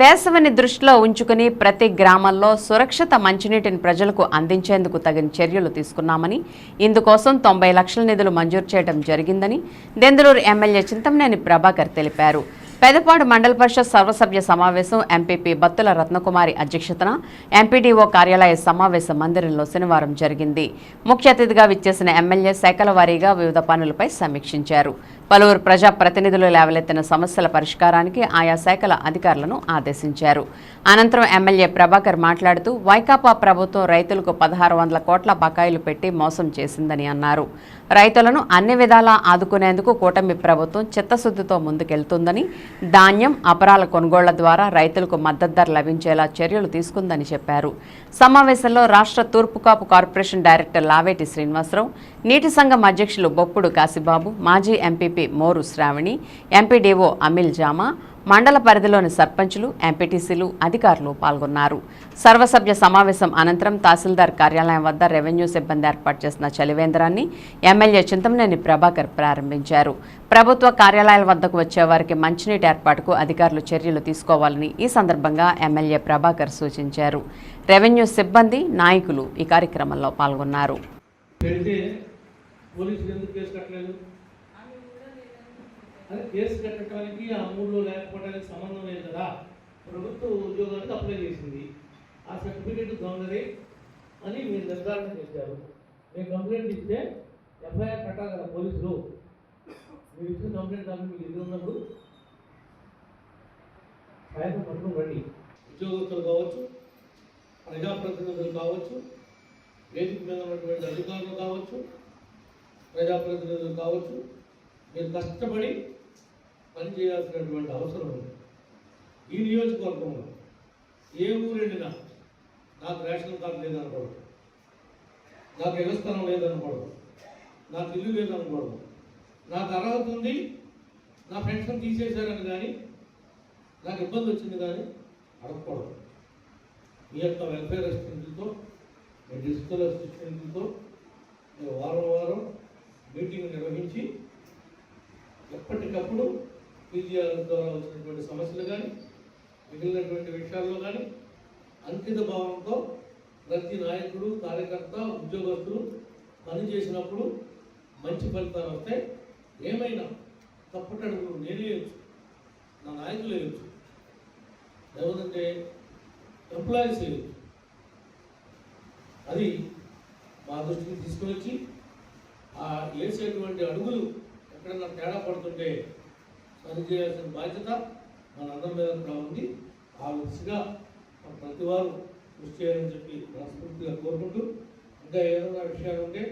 వేసవిని దృష్టిలో ఉంచుకుని ప్రతి గ్రామంలో సురక్షిత మంచినీటిని ప్రజలకు అందించేందుకు తగిన చర్యలు తీసుకున్నామని ఇందుకోసం తొంభై లక్షల నిధులు మంజూరు చేయడం జరిగిందని దెందులూరు ఎమ్మెల్యే చింతమనేని ప్రభాకర్ తెలిపారు. పెదపాడు మండల పరిషత్ సర్వసభ్య సమావేశం ఎంపీపీ బత్తుల రత్నకుమారి అధ్యక్షతన ఎంపీడీఓ కార్యాలయ సమావేశ మందిరంలో శనివారం జరిగింది. ముఖ్య అతిథిగా విచ్చేసిన ఎమ్మెల్యే శాఖల వారీగా వివిధ పనులపై సమీక్షించారు. పలువురు ప్రజా ప్రతినిధులు లేవలెత్తిన సమస్యల పరిష్కారానికి ఆయా శాఖల అధికారులను ఆదేశించారు. అనంతరం ఎమ్మెల్యే ప్రభాకర్ మాట్లాడుతూ వైకాపా ప్రభుత్వం రైతులకు పదహారు వందల కోట్ల బకాయిలు పెట్టి మోసం చేసిందని అన్నారు. రైతులను అన్ని విధాలా ఆదుకునేందుకు కూటమి ప్రభుత్వం చిత్తశుద్ధితో ముందుకెళ్తుందని ధాన్యం అపరాల కొనుగోళ్ళ ద్వారా రైతులకు మద్దతు ధర లభించేలా చర్యలు తీసుకుందని చెప్పారు. సమావేశంలో రాష్ట్ర తూర్పుకాపు కార్పొరేషన్ డైరెక్టర్ లావేటి శ్రీనివాసరావు నీటి సంఘం అధ్యక్షులు బొప్పుడు కాశీబాబు మాజీ MP MP Moru Sravani MPDO అమిల్ జామా మండల పరిధిలోని సర్పంచులు ఎంపీటీసీలు అధికారులు పాల్గొన్నారు. సర్వసభ్య సమావేశం అనంతరం తహసీల్దార్ కార్యాలయం వద్ద రెవెన్యూ సిబ్బంది ఏర్పాటు చేసిన చలివేంద్రాన్ని ఎమ్మెల్యే చింతమనేని ప్రభాకర్ ప్రారంభించారు. ప్రభుత్వ కార్యాలయాల వద్దకు వచ్చే వారికి మంచినీటి ఏర్పాటుకు అధికారులు చర్యలు తీసుకోవాలని ఈ సందర్భంగా ఎమ్మెల్యే ప్రభాకర్ సూచించారు. రెవెన్యూ సిబ్బంది నాయకులు ఈ కార్యక్రమంలో పాల్గొన్నారు పెడితే పోలీసులు ఎందుకు కేసు కట్టలేదు అది కేసు కట్టడానికి ఆ మూడులో లేకపోవడానికి సంబంధం లేదు కదా. ప్రభుత్వ ఉద్యోగానికి అప్లై చేసింది. ఆ సర్టిఫికేట్ దొంగది అని మీరు నిర్ధారణ చేశారు. మీరు కంప్లైంట్ ఇస్తే ఎఫ్ఐఆర్ కట్టాలి కదా పోలీసులు. మీరు ఇచ్చిన కంప్లైంట్ దాన్ని మీకు ఇది ఉన్నప్పుడు సాయంత్రం పట్టుకుని రండి. ఉద్యోగస్తులు కావచ్చు ప్రజాప్రతినిధులు కావచ్చు వేదిక మీద ఉన్నటువంటి అధికారులు కావచ్చు ప్రజాప్రతినిధులు కావచ్చు మీరు కష్టపడి పనిచేయాల్సినటువంటి అవసరం ఉంది. ఈ నియోజకవర్గంలో ఏ ఊరు వెళ్ళినా నాకు రేషన్ కార్డు లేదనకూడదు. నాకు వ్యవస్థనం లేదనకూడదు. నాకు ఇల్లు లేదనకూడదు. నాకు అర్హత ఉంది నా పెన్షన్ తీసేశారని కానీ నాకు ఇబ్బంది వచ్చింది కానీ అడగకూడదు. మీ యొక్క వెల్ఫేర్ అసిస్టెంట్లతో మీ డిజిటల్ అసిస్టెంట్లతో మీరు వారం వారం మీటింగ్ నిర్వహించి ఎప్పటికప్పుడు పీజీఆర్ ద్వారా వచ్చినటువంటి సమస్యలు కానీ మిగిలినటువంటి విషయాల్లో కానీ అంకిత భావంతో ప్రతి నాయకుడు కార్యకర్త ఉద్యోగస్తులు పనిచేసినప్పుడు మంచి ఫలితాలు వస్తాయి. ఏమైనా తప్పటడుగులు నేనే వేయచ్చు. నా నాయకులు వేయచ్చు. లేకపోతే ఎంప్లాయీస్ వేయచ్చు. అది మా దృష్టికి తీసుకుని వచ్చి ఆ వేసేటువంటి అడుగులు ఎక్కడన్నా తేడా పడుతుంటే పనిచేయాల్సిన బాధ్యత మనందరి మీద కూడా ఉంది. ఆ దిశగా ప్రతి వారు కృషి చేయాలని చెప్పి మనస్ఫూర్తిగా కోరుకుంటూ ఇంకా ఏదైనా విషయాలు ఉంటే